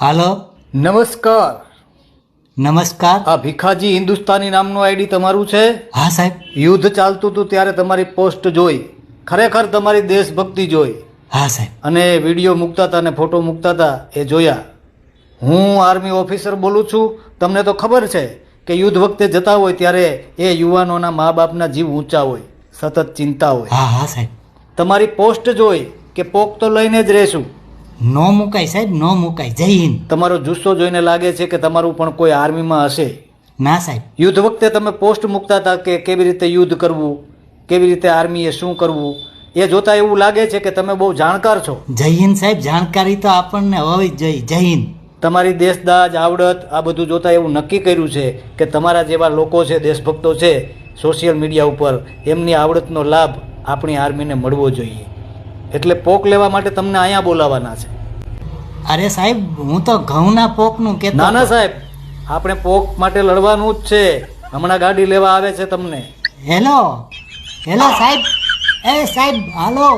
હાલો. નમસ્કાર. નમસ્કાર. આ ભીખાજી હિન્દુસ્તાની નામનું આઈડી તમારું છે? હા સાહેબ. યુદ્ધ ચાલતું હતું ત્યારે તમારી પોસ્ટ જોઈ. ખરેખર તમારી દેશભક્તિ જોઈ. હા સાહેબ. અને વીડિયો મૂકતા હતા અને ફોટો મૂકતા હતા એ જોયા. હું આર્મી ઓફિસર બોલું છું. તમને તો ખબર છે કે યુદ્ધ વખતે જતા હોય ત્યારે એ યુવાનોના મા બાપના જીવ ઊંચા હોય. સતત ચિંતા હોય. હા હા સાહેબ. તમારી પોસ્ટ જોઈ. કે પોક તો લઈને જ રહેશું. નો મુકાય સાહેબ નો મુકાય. જય હિન્દ. તમારો જુસ્સો જોઈને લાગે છે કે તમારું પણ કોઈ આર્મીમાં હશે? ના સાહેબ. યુદ્ધ વખતે તમે પોસ્ટ મૂકતા હતા કે કેવી રીતે યુદ્ધ કરવું કેવી રીતે આર્મીએ શું કરવું? એ જોતા એવું લાગે છે કે તમે બહુ જાણકાર છો. જય હિન્દ સાહેબ જાણકારી તો આપણને હોવી જ જોઈએ. જય હિન્દ. તમારી દેશદાજ આવડત આ બધું જોતા એવું નક્કી કર્યું છે કે તમારા જેવા લોકો છે દેશભક્તો છે સોશિયલ મીડિયા ઉપર એમની આવડતનો લાભ આપણી આર્મીને મળવો જોઈએ. એટલે પોક લેવા માટે તમને અહીંયા બોલાવાના છે. અરે સાહેબ હું તો ઘઉંના પોકનું કે ના ના સાહેબ આપણે પોક માટે લડવાનું જ છે. હમણાં ગાડી લેવા આવે છે તમને. હેલો હેલો સાહેબ એ સાહેબ હાલો.